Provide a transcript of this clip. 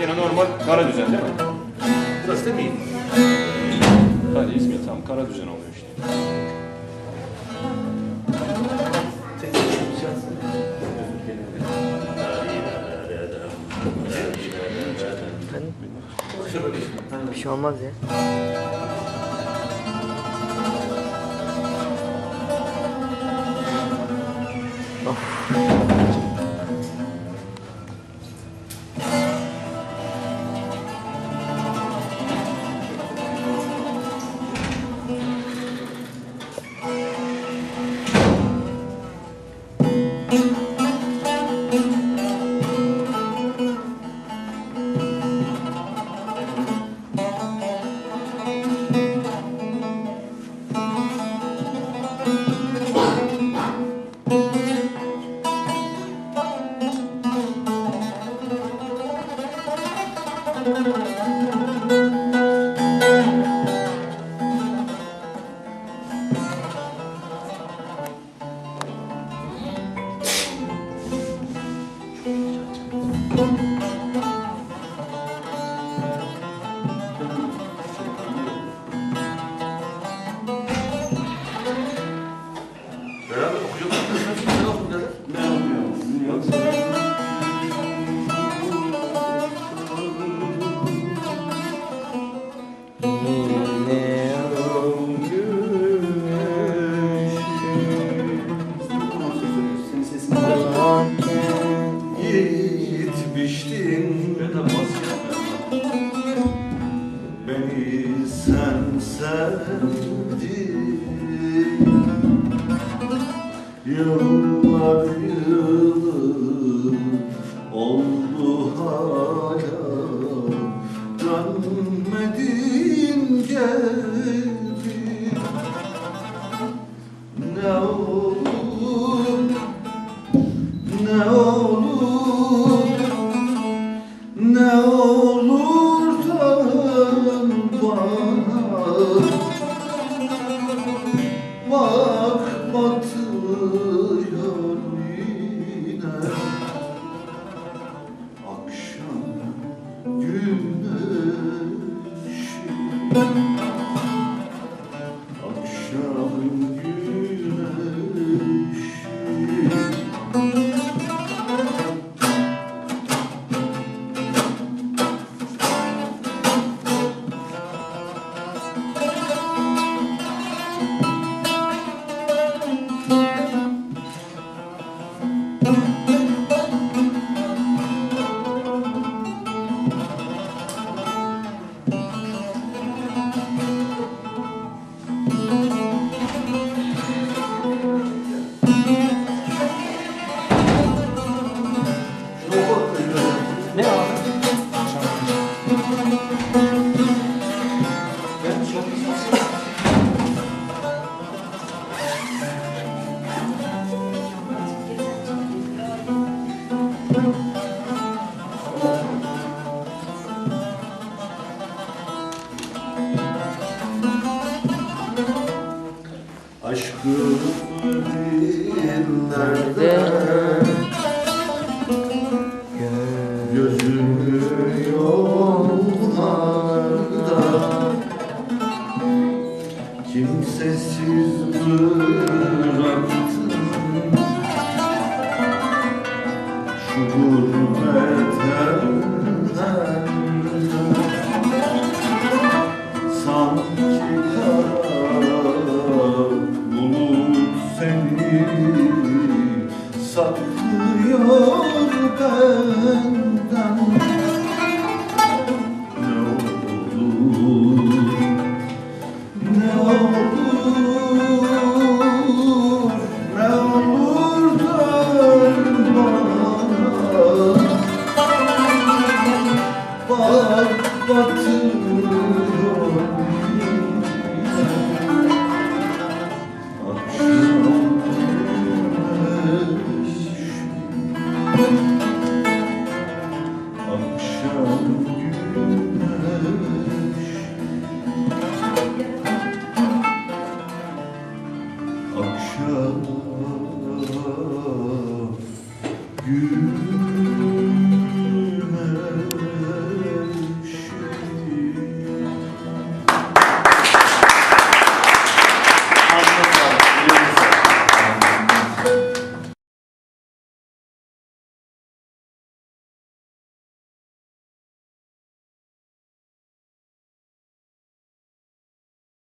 Yine normal kara düzen değil mi? Burası da mi? Hadi ismi tam kara düzen oluyor işte. Bir şey olmaz ya. Beraber Gitmiştin beni sen sevdin Yıllar yılı oldu hala Dönmedin geri Akşam güneşi Şunu Aşkım dinlerde 있어.